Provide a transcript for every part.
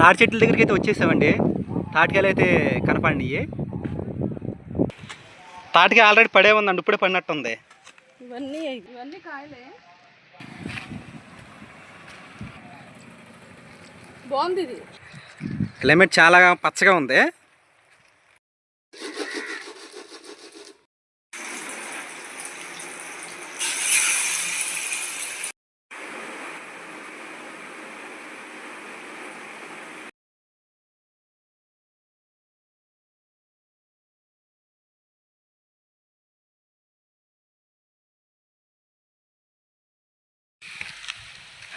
తాడి చెట్ల దగ్గరికి అయితే వచ్చేసామండి. తాటికాయలు అయితే కనపడినాయి. తాటికాయ ఆల్రెడీ పడే ఉందండి ఇప్పుడే పడినట్టుంది. ఇవన్నీ ఇవన్నీ కాయలే. బాగుంది ఇది. క్లైమేట్ చాలా పచ్చగా ఉంది.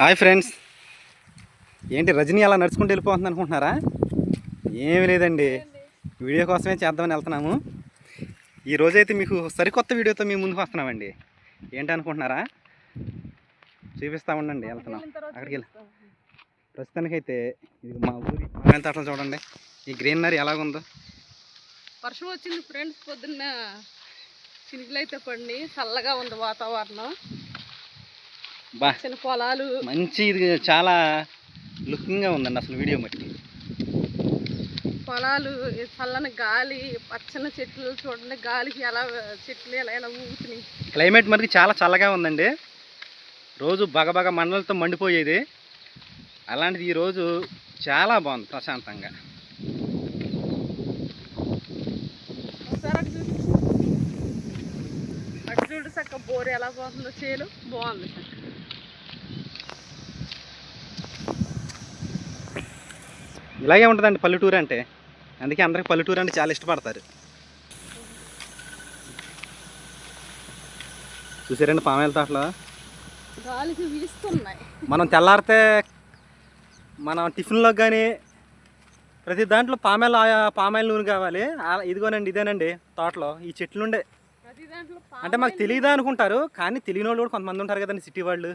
Hi friends. ఏంటి రజనీ అలా నడుచుకుంటూ వెళ్ళిపోతుంది అనుకుంటున్నారా? ఏమీ లేదండి. వీడియో కోసమే చేద్దామని వెళ్తున్నాము. ఈ రోజైతే మీకు సరికొత్త వీడియోతో మీ ముందుకు వస్తున్నామండి. ఏంటి అనుకుంటున్నారా? చూపిస్తా ఉండండి వెళ్తున్నాం. అక్కడికి వెళ్ళి. ప్రస్తుతానికైతే ఇది మా ఊరి మామిడి తోటలు చూడండి. ఈ గ్రీనరీ ఎలాగుందో. వర్షం వచ్చింది ఫ్రెండ్స్ పొద్దున్న చినుకులు అయితే పడి చల్లగా ఉంది వాతావరణం. బా. చిన్న పొలాలు. మంచి ఇది చాలా లుకింగ్గా ఉందండి అసలు వీడియో మట్టి. పొలాలు చల్లని గాలి పచ్చని చెట్లు చూడండి గాలికి ఎలా చెట్లు ఎలా ఎలా ఊగుతున్నాయి. క్లైమేట్ మనకి చాలా చల్లగా ఉందండి. రోజు బగబగ మండలతో మండిపోయేది. అలాంటిది ఈరోజు చాలా బాగుంది ప్రశాంతంగా. చూడు. చక్క బోర్ ఎలా పోతుందో చేలు. బాగుంది చక్క ఇలాగే ఉంటుందండి పల్లెటూరు అంటే. అందుకే అందరికి పల్లెటూరు అంటే చాలా ఇష్టపడతారు. చూసారండి పామాయిల తోటలో? మనం తెల్లారితే మనం టిఫిన్లోకి కానీ ప్రతి దాంట్లో పామాయిల్ పామాయిల్ నూనె కావాలి. ఇదిగోనండి ఇదేనండి తోటలో. ఈ చెట్లు ఉండే ప్రతి దాంట్లో అంటే మాకు తెలియదా అనుకుంటారు కానీ తెలియని వాళ్ళు కూడా కొంతమంది ఉంటారు కదండి సిటీ వాళ్ళు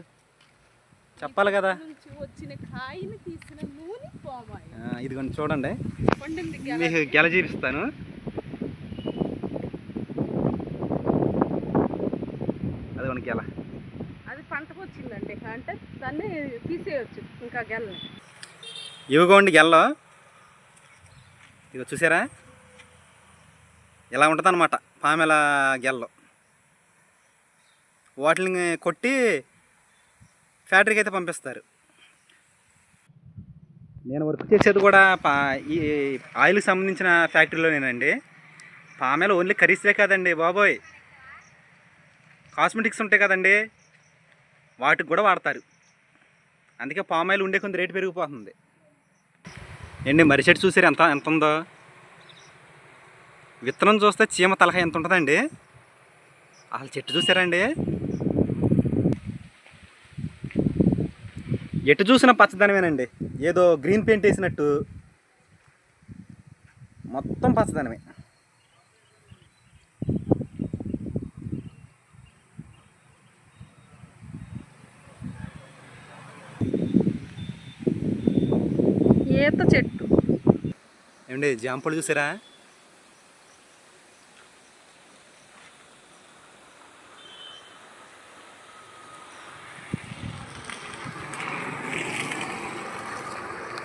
చెప్పాలి కదా. వచ్చిన కాయని తీసిన నూనె పోమాయి ఆ, ఇదిగోండి చూడండి. మీకు గెల చూపిస్తాను. అదిగోండి గెల అది పంటకు వచ్చిందండి. అంటే దాన్ని తీసేయచ్చు ఇంకా గెల్లని ఇవిగోండి గెల్లో ఇదిగో చూసారా? ఇలా ఉంటుంది అనమాట పామెల గెల్లో వాటిని కొట్టి ఫ్యాక్టరీకి అయితే పంపిస్తారు. నేను వర్క్ చేసేది కూడా పా ఈ ఆయిల్కి సంబంధించిన ఫ్యాక్టరీలోనేనండి. పామెల ఓన్లీ కర్రీసే కాదండి బాబోయ్. కాస్మెటిక్స్ ఉంటాయి కదండి. వాటికి కూడా వాడతారు. అందుకే పామాయిల్ ఉండే కొంత రేటు పెరిగిపోతుంది. ఏండి మర్రి చెట్టు చూసారు ఎంత ఎంత ఉందో? విత్తనం చూస్తే చీమ తలహా ఎంత ఉంటుందండి? అసలు చెట్టు చూసారండి? ఎటు చూసిన పచ్చదనమేనండి. ఏదో గ్రీన్ పెయింట్ వేసినట్టు. మొత్తం పచ్చదనమే. ఈత చెట్టు. ఏమండి జాంపళ్ళు చూసారా?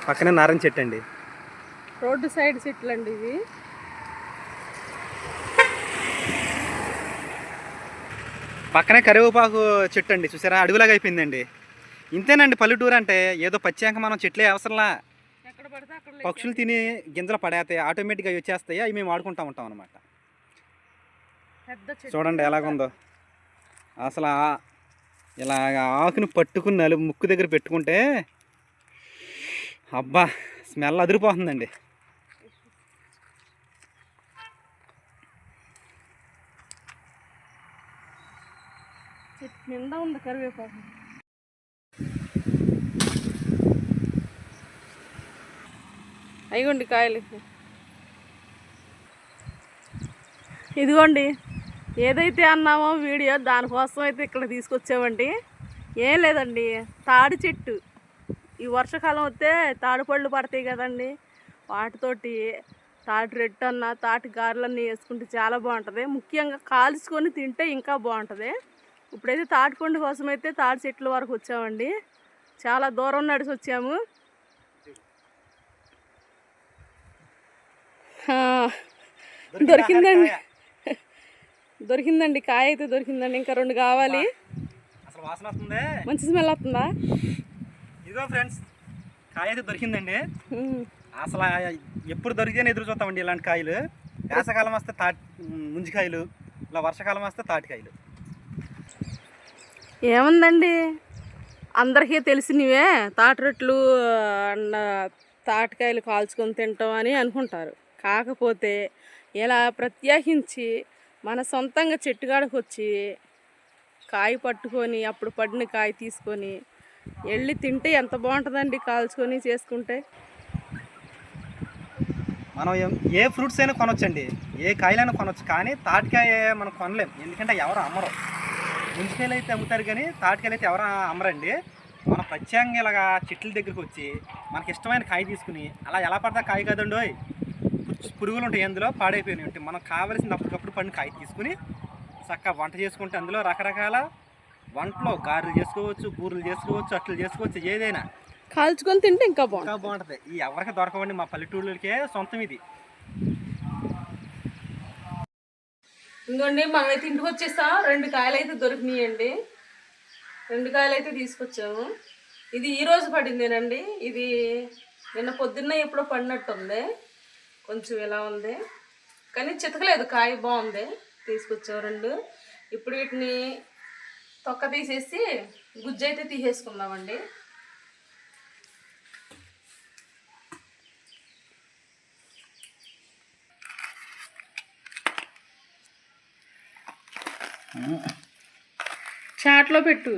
పక్కనే నారాయణ చెట్టు అండి. రోడ్డు సైడ్ చెట్లు అండి ఇవి. పక్కనే కరివేపాకు చెట్టు అండి చూసారా? అడవిలాగా అయిపోయిందండి. ఇంతేనండి పల్లెటూరు అంటే ఏదో పచ్చాక మనం చెట్లే అవసరంలా. పక్షులు తిని గింజలు పడేస్తాయి ఆటోమేటిక్గా అవి వచ్చేస్తాయి అవి మేము వాడుకుంటూ ఉంటాం అనమాట చూడండి ఎలాగుందో. అసలు ఇలా ఆకుని పట్టుకుని నలుగు ముక్కు దగ్గర పెట్టుకుంటే అబ్బా స్మెల్ అదిరిపోతుందండి. చెట్టు నిండా ఉంది కరివేపాకు. అయ్యండి కాయలు. ఇదిగోండి ఏదైతే అన్నామో వీడియో దానికోసం అయితే ఇక్కడ తీసుకొచ్చామండి. ఏం లేదండి తాడి చెట్టు. ఈ వర్షాకాలం వస్తే తాడి పళ్ళు పడతాయి కదండి. వాటితోటి తాటి రెట్టు అన్న తాటి గారెలన్నీ వేసుకుంటే చాలా బాగుంటుంది. ముఖ్యంగా కాల్చుకొని తింటే ఇంకా బాగుంటుంది. ఇప్పుడైతే తాటి పండు కోసం అయితే తాటి చెట్ల వరకు వచ్చామండి. చాలా దూరం నడిచి వచ్చాము. దొరికిందండి. దొరికిందండి. కాయ అయితే దొరికిందండి. ఇంకా రెండు కావాలి. మంచి స్మెల్ వస్తుందా? ఇదిగో ఫ్రెండ్స్ కాయ అయితే దొరికిందండి. అసలు ఎప్పుడు దొరికితేనే ఎదురు చూస్తామండి ఇలాంటి కాయలు. వేసవకాలం వస్తే తాటి ముంజికాయలు ఇలా వర్షాకాలం వస్తే తాటికాయలు ఏముందండి? అందరికీ తెలిసినవే తాటరొట్లు అన్న తాటికాయలు కాల్చుకొని తింటాం అని అనుకుంటారు. కాకపోతే ఇలా ప్రత్యేకించి మన సొంతంగా చెట్టుగాడకు వచ్చి కాయ పట్టుకొని అప్పుడు పడిన కాయ తీసుకొని వెళ్ళి తింటే ఎంత బాగుంటుందండి కాల్చుకొని చేసుకుంటే. మనం ఏ ఫ్రూట్స్ అయినా కొనొచ్చండి. ఏ కాయలైనా కొనొచ్చు కానీ తాటికాయ మనం కొనలేం. ఎందుకంటే ఎవరు అమ్మరు. ముంజికాయలు అయితే అమ్ముతారు కానీ తాటికాయలు అయితే ఎవరు అమ్మరండి. మనం ప్రత్యేకంగా ఇలాగా చెట్ల దగ్గరికి వచ్చి మనకి ఇష్టమైన కాయ తీసుకుని అలా ఎలా పడతా కాయ కదండోయ్ పురుగులు ఉంటాయి అందులో పాడైపోయినాయి ఉంటాయి మనం కావలసిన అప్పటికప్పుడు పడిన కాయ తీసుకుని చక్కగా వంట చేసుకుంటే అందులో రకరకాల వంటలో గారెలు చేసుకోవచ్చు బూరెలు చేసుకోవచ్చు అట్లు చేసుకోవచ్చు ఏదైనా. కాల్చుకొని తింటే ఇంకా బాగుంటుంది. ఇంకా బాగుంటది. ఈ ఎవరికి దొరకవండి మా పల్లెటూళ్ళకే సొంతం ఇది. ఇంకోండి మనమైతే ఇంటికి వచ్చేస్తాం రెండు కాయలు అయితే దొరికినాయండి. రెండు కాయలు అయితే తీసుకొచ్చాము. ఇది ఈ రోజు పడిందేనండి? ఇది నిన్న పొద్దున్న ఎప్పుడో పడినట్టుంది. కొంచెం ఇలా ఉంది. కానీ చితకలేదు. కాయ బాగుంది. తీసుకొచ్చాము రెండు. ఇప్పుడు వీటిని తొక్క తీసేసి గుజ్జు అయితే తీసేసుకుందామండి. చాట్లో పెట్టు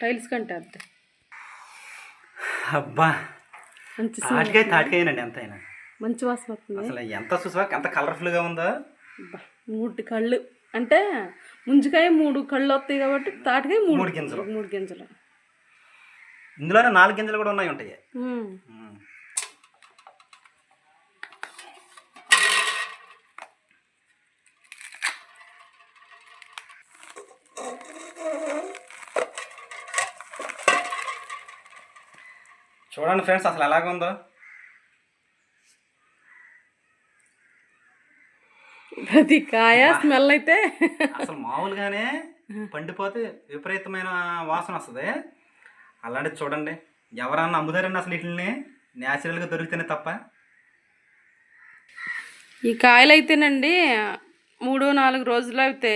టైల్స్ కంటే అద్ద అబ్బా తాటికాయ తాటికాయనండి ఎంతైనా. మంచి వాసన వస్తుంది. అసలు ఎంత చూసా ఎంత కలర్ఫుల్గా ఉందో. అబ్బా, మూడు కళ్ళు. అంటే ముంజికాయ మూడు కళ్ళు వస్తాయి కాబట్టి తాటికాయ మూడు మూడు గింజలు. మూడు గింజలు ఇందులోనే నాలుగు గింజలు కూడా ఉన్నాయి ఉంటాయి ఉమ్. ఉమ్. చూడండి ఫ్రెండ్స్ అసలు ఎలాగ ప్రతి కాయ స్మెల్ అయితే? అసలు మామూలుగానే పండిపోతే విపరీతమైన వాసన వస్తుంది. అలాంటిది చూడండి. ఎవరన్నా అమ్ముతారండి అసలు వీటిని న్యాచురల్గా దొరికితేనే తప్ప. ఈ కాయలు అయితేనండి మూడు నాలుగు రోజులు అయితే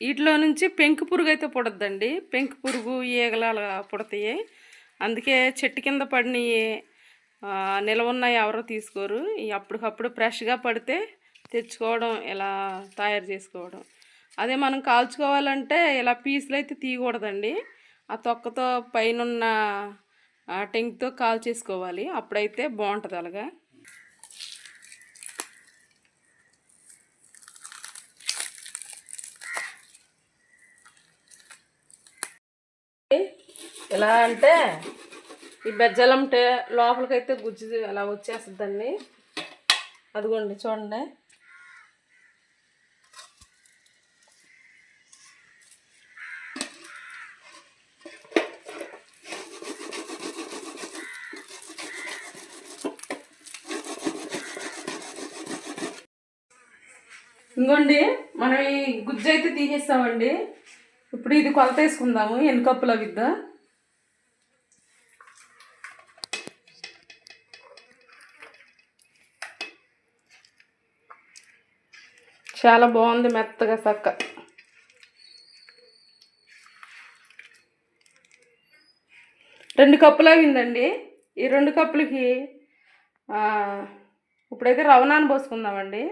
వీటిలో నుంచి పెంకు పురుగు అయితే పుడద్దండి. పెంకు పురుగు ఈగలు అలా పుడతాయి. అందుకే చెట్టు కింద పడినవి నిలవ ఉన్నాయి ఎవరో తీసుకోరు. అప్పటికప్పుడు ఫ్రెష్గా పడితే తెచ్చుకోవడం ఇలా తయారు చేసుకోవడం. అదే మనం కాల్చుకోవాలంటే ఇలా పీసులు అయితే తీయకూడదండి. ఆ తొక్కతో పైన టెంక్తో కాల్చేసుకోవాలి. అప్పుడైతే బాగుంటుంది అలాగా. ఎలా అంటే ఈ బెజ్జలం టే లోపలికైతే గుజ్జు అలా వచ్చేస్తుందండి. అదిగోండి చూడండి. ఇంకోండి మనం ఈ గుజ్జు అయితే తీసేస్తామండి. ఇప్పుడు ఇది కొలత వేసుకుందాము ఎన్ని కప్పుల విద్ద చాలా బాగుంది మెత్తగా చక్క. రెండు కప్పులు అయిందండి ఈ రెండు కప్పులకి ఇప్పుడైతే రవణాన్ని పోసుకుందామండి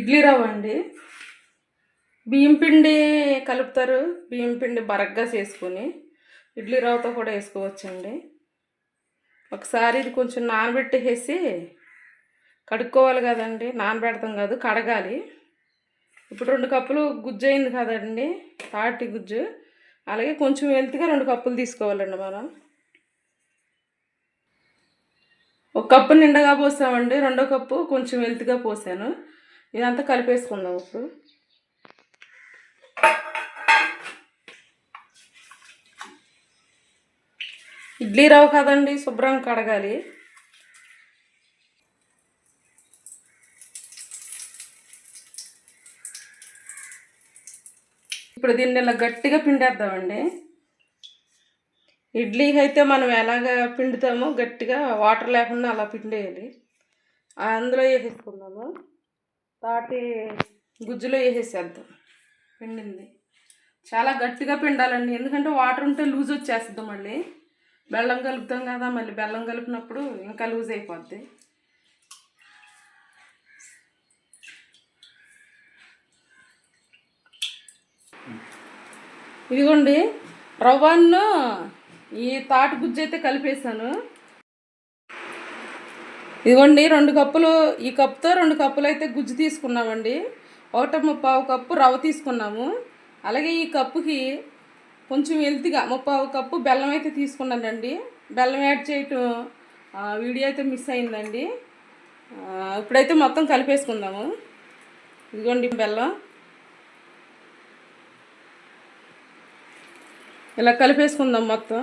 ఇడ్లీ రవ్వ అండి. బియ్యం పిండి కలుపుతారు. బియ్యం పిండి బరగ్గా చేసుకొని ఇడ్లీ రవ్వతో కూడా వేసుకోవచ్చండి. ఒకసారి ఇది కొంచెం నానబెట్టేసి కడుక్కోవాలి కదండి. నానబెడతాం కాదు కడగాలి. ఇప్పుడు రెండు కప్పులు గుజ్జు అయింది కదండి. తాటి గుజ్జు. అలాగే కొంచెం వెల్తిగా రెండు కప్పులు తీసుకోవాలండి మనం. ఒక కప్పు నిండగా పోసామండి. రెండో కప్పు కొంచెం వెల్తిగా పోసాను. ఇదంతా కలిపేసుకుందాం ఇప్పుడు. ఇడ్లీ రవ్వ కదండి శుభ్రంగా కడగాలి. ఇప్పుడు దీన్ని ఇలా గట్టిగా పిండేద్దామండి. ఇడ్లీ అయితే మనం ఎలాగ పిండుతామో గట్టిగా వాటర్ లేకుండా అలా పిండేయాలి. అందులో వేసేసుకుందాము. తాటి గుజ్జులో వేసేసేద్దాం. పిండింది. చాలా గట్టిగా పిండాలండి. ఎందుకంటే వాటర్ ఉంటే లూజ్ వచ్చేస్తుంది మళ్ళీ. బెల్లం కలుపుతాం కదా మళ్ళీ బెల్లం కలిపినప్పుడు ఇంకా లూజ్ అయిపోద్ది. ఇదిగోండి రవ్వను ఈ తాటి గుజ్జు అయితే కలిపేసాను ఇదిగోండి రెండు కప్పులు ఈ కప్పుతో రెండు కప్పులు అయితే గుజ్జు తీసుకున్నామండి. ఒకట ముప్పావు కప్పు రవ్వ తీసుకున్నాము. అలాగే ఈ కప్పుకి కొంచెం వెల్తిగా ముప్పావు కప్పు బెల్లం అయితే తీసుకున్నానండి. బెల్లం యాడ్ చేయటం వీడియో అయితే మిస్ అయిందండి. ఇప్పుడైతే మొత్తం కలిపేసుకుందాము. ఇదిగోండి బెల్లం. ఇలా కలిపేసుకుందాం మొత్తం.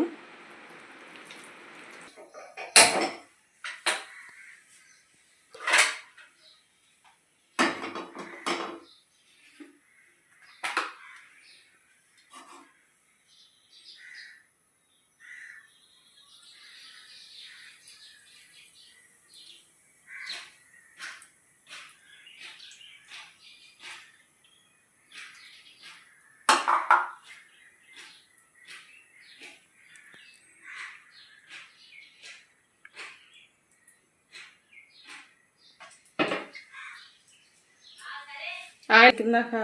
ఆయిల్ కిందాక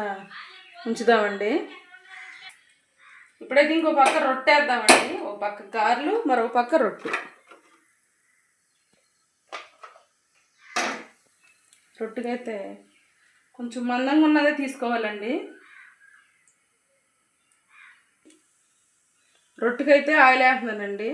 ఉంచుదామండి. ఇప్పుడైతే ఇంకో పక్క రొట్టె వేద్దామండి ఓ పక్క గారెలు మరో పక్క రొట్టె. రొట్టెకైతే కొంచెం మందంగా ఉన్నదే తీసుకోవాలండి. రొట్టెకైతే ఆయిల్ వేస్తున్నానండి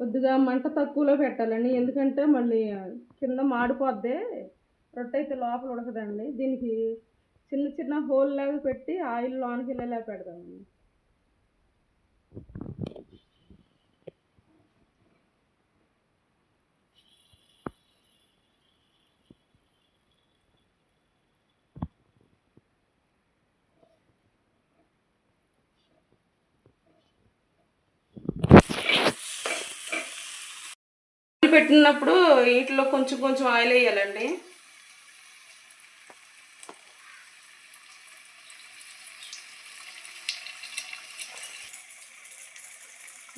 కొద్దిగా మంట తక్కువలో పెట్టాలండి. ఎందుకంటే మళ్ళీ కింద మాడిపోద్ది రొట్టె అయితే లోపల ఉడకదండి. దీనికి చిన్న చిన్న హోల్ లాగా పెట్టి ఆయిల్ లోనికి వెళ్ళేలా పెడదామండి. పెట్టినప్పుడు వీటిలో కొంచెం కొంచెం ఆయిల్ వేయాలండి.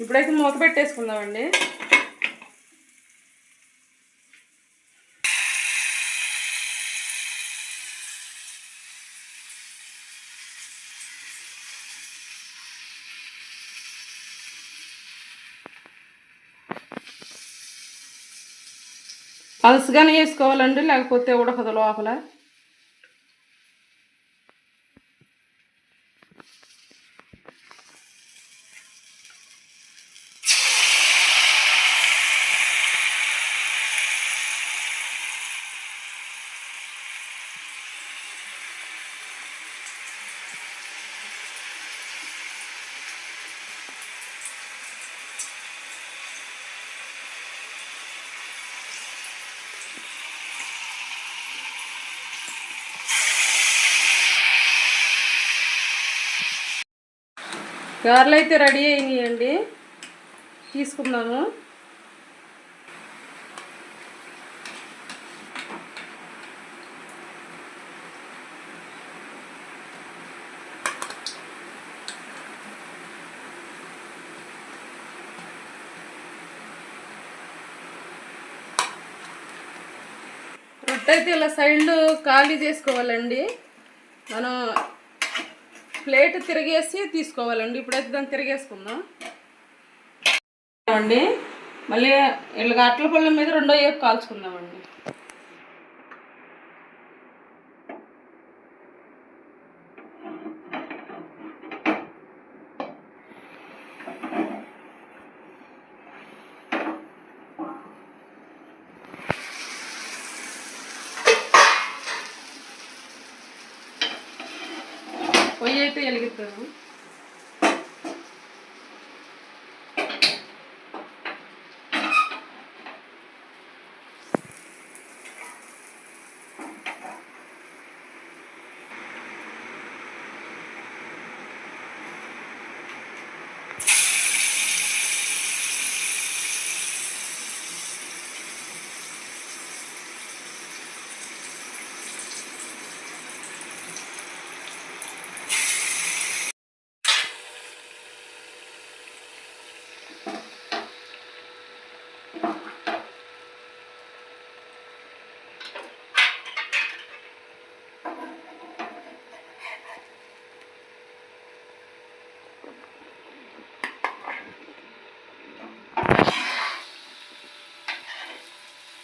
ఇప్పుడైతే మూత పెట్టేసుకుందామండి. పలుసుగానే వేసుకోవాలండి లేకపోతే ఉడకదు లోపల. గారెలు అయితే రెడీ అయినాయండి. తీసుకుందాము. రొట్టె అయితే ఇలా సైడ్లు ఖాళీ చేసుకోవాలండి. మనం ప్లేట్ తిరిగేసి తీసుకోవాలండి. ఇప్పుడైతే దాన్ని తిరిగేసుకుందాం. అండి మళ్ళీ ఇళ్ళ అట్ల పళ్ళ మీద రెండో ఏపు కాల్చుకుందామండి. పొయ్యి అయితే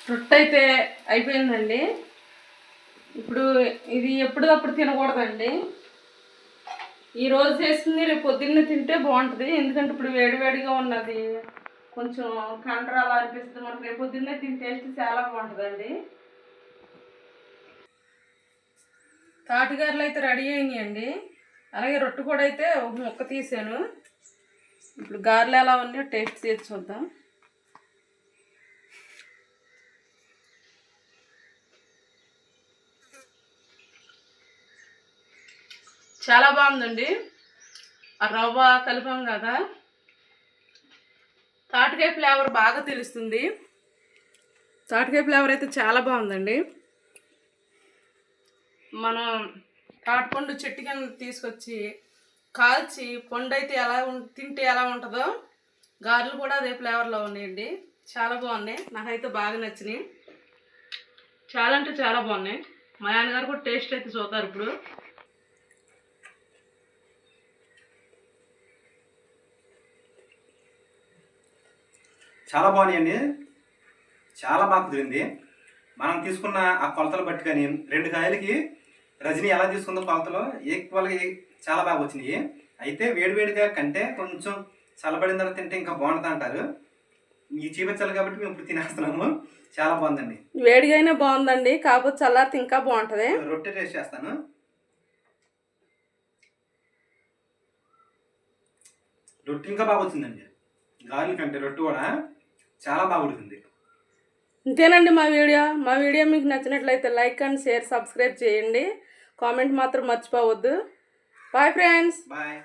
రొట్టె అయితే అయిపోయిందండి. ఇప్పుడు ఇది ఎప్పుడప్పుడు తినకూడదండి. ఈరోజు చేసింది రేపు పొద్దున్నే తింటే బాగుంటుంది. ఎందుకంటే ఇప్పుడు వేడివేడిగా ఉన్నది. కొంచెం కండరాలు అనిపిస్తుంది. మనకు రేపు పొద్దున్నే తిని టేస్ట్ చాలా బాగుంటుందండి. తాటిగారులు అయితే రెడీ అయినాయండి. అలాగే రొట్టు కూడా అయితే ఒక ముక్క తీసాను. ఇప్పుడు గారెలు ఎలా ఉన్నాయో టేస్ట్ చేసి చూద్దాం. చాలా బాగుందండి. ఆ రవ్వ కలిపాం కదా. తాటికాయ ఫ్లేవర్ బాగా తెలుస్తుంది. తాటికాయ ఫ్లేవర్ అయితే చాలా బాగుందండి. మనం తాటిపండు చెట్టు కింద తీసుకొచ్చి కాల్చి పండు అయితే ఎలా ఉం- తింటే ఎలా ఉంటుందో గారెలు కూడా అదే ఫ్లేవర్లో ఉన్నాయండి. చాలా బాగున్నాయి. నాకైతే బాగా నచ్చినాయి. చాలా అంటే చాలా బాగున్నాయి. మా నాన్నగారు కూడా టేస్ట్ అయితే చూస్తారు ఇప్పుడు. చాలా బాగున్నాయండి చాలా బాగా కుదిరింది. మనం తీసుకున్న ఆ కొలతలు బట్టి కానీ రెండు కాయలకి రజనీ ఎలా తీసుకుందో కొలతలు ఈక్వల్గా చాలా బాగా వచ్చినాయి. అయితే వేడివేడిగా కంటే కొంచెం చల్లబడిన తర్వాత తింటే ఇంకా బాగుంటుంది అంటారు. ఈ చూపించాలి కాబట్టి మేము ఇప్పుడు తినేస్తున్నాము. చాలా బాగుందండి. వేడిగా బాగుందండి. కాకపోతే చల్లారితే ఇంకా బాగుంటుంది. రొట్టె టేస్ట్ చేస్తాను. రొట్టె ఇంకా బాగా వచ్చిందండి. గాలి కంటే రొట్టె కూడా చాలా బాగా ఉడికింది. ఇంతేనండి మా వీడియో. మా వీడియో మీకు నచ్చినట్లయితే లైక్ అండ్ షేర్ సబ్స్క్రైబ్ చేయండి. కామెంట్ మాత్రం మర్చిపోవద్దు. Bye friends bye